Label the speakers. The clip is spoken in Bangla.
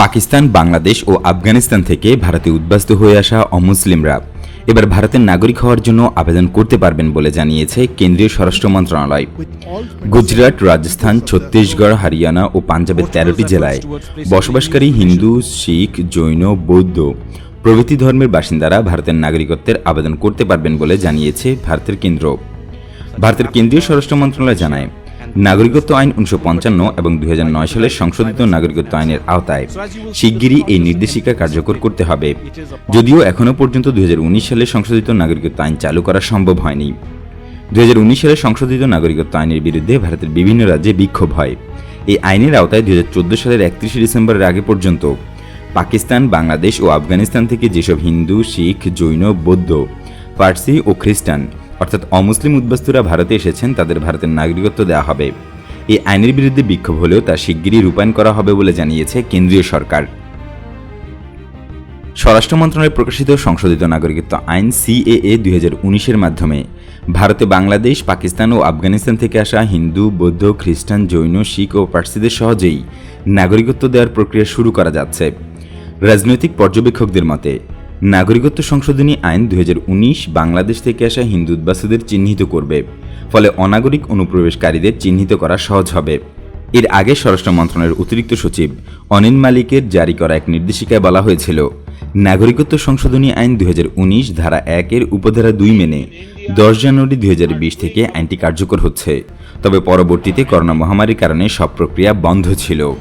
Speaker 1: পাকিস্তান, বাংলাদেশ ও আফগানিস্তান থেকে ভারতে উদ্বাস্ত হয়ে আসা অমুসলিমরা এবার ভারতের নাগরিক হওয়ার জন্য আবেদন করতে পারবেন বলে জানিয়েছে কেন্দ্রীয় স্বরাষ্ট্র মন্ত্রণালয়। গুজরাট, রাজস্থান, ছত্তিশগড়, হরিয়ানা ও পাঞ্জাবের তেরোটি জেলায় বসবাসকারী হিন্দু, শিখ, জৈন, বৌদ্ধ প্রভৃতি ধর্মের বাসিন্দারা ভারতের নাগরিকত্বের আবেদন করতে পারবেন বলে জানিয়েছে ভারতের কেন্দ্র। ভারতের কেন্দ্রীয় স্বরাষ্ট্র মন্ত্রণালয় জানায় নাগরিকত্ব আইন উনিশশো পঞ্চান্ন এবং দুই সালের সংশোধিত নাগরিকত্ব আইনের আওতায় শিগগিরই এই নির্দেশিকা কার্যকর করতে হবে। যদিও এখনও পর্যন্ত দুই সালের সংশোধিত নাগরিকত্ব আইন চালু করা সম্ভব হয়নি। দুই হাজার উনিশ সালে সংশোধিত নাগরিকত্ব আইনের বিরুদ্ধে ভারতের বিভিন্ন রাজ্যে বিক্ষোভ হয়। এই আইনের আওতায় দুই হাজার চোদ্দ সালের একত্রিশে ডিসেম্বরের আগে পর্যন্ত পাকিস্তান, বাংলাদেশ ও আফগানিস্তান থেকে যেসব হিন্দু, শিখ, জৈন, বৌদ্ধ, পার্সি ও খ্রিস্টান অর্থাৎ অমুসলিম উদ্বাস্তুরা ভারতে এসেছেন, তাদের ভারতের নাগরিকত্ব দেওয়া হবে। এই আইনের বিরুদ্ধে বিক্ষোভ হলেও তা শিগগিরই রূপায়ণ করা হবে বলে জানিয়েছে কেন্দ্রীয় সরকার। স্বরাষ্ট্র মন্ত্রণালয়ে প্রকাশিত সংশোধিত নাগরিকত্ব আইন সিএএ দুই উনিশের মাধ্যমে ভারতে বাংলাদেশ, পাকিস্তান ও আফগানিস্তান থেকে আসা হিন্দু, বৌদ্ধ, খ্রিস্টান, জৈন, শিখ ও পার্সিদের সহজেই নাগরিকত্ব দেওয়ার প্রক্রিয়া শুরু করা যাচ্ছে। রাজনৈতিক পর্যবেক্ষকদের মতে নাগরিকত্ব সংশোধনী আইন দু হাজার উনিশ বাংলাদেশ থেকে আসা হিন্দু উদ্বাসীদের চিহ্নিত করবে, ফলে অনাগরিক অনুপ্রবেশকারীদের চিহ্নিত করা সহজ হবে। এর আগে স্বরাষ্ট্র মন্ত্রণালয়ের অতিরিক্ত সচিব অনিল মালিকের জারি করা এক নির্দেশিকায় বলা হয়েছিল, নাগরিকত্ব সংশোধনী আইন দু হাজার উনিশ ধারা একের উপধারা দুই মেনে দশ জানুয়ারি দু হাজার বিশ থেকে আইনটি কার্যকর হচ্ছে। তবে পরবর্তীতে করোনা মহামারীর কারণে সব প্রক্রিয়া বন্ধ ছিল।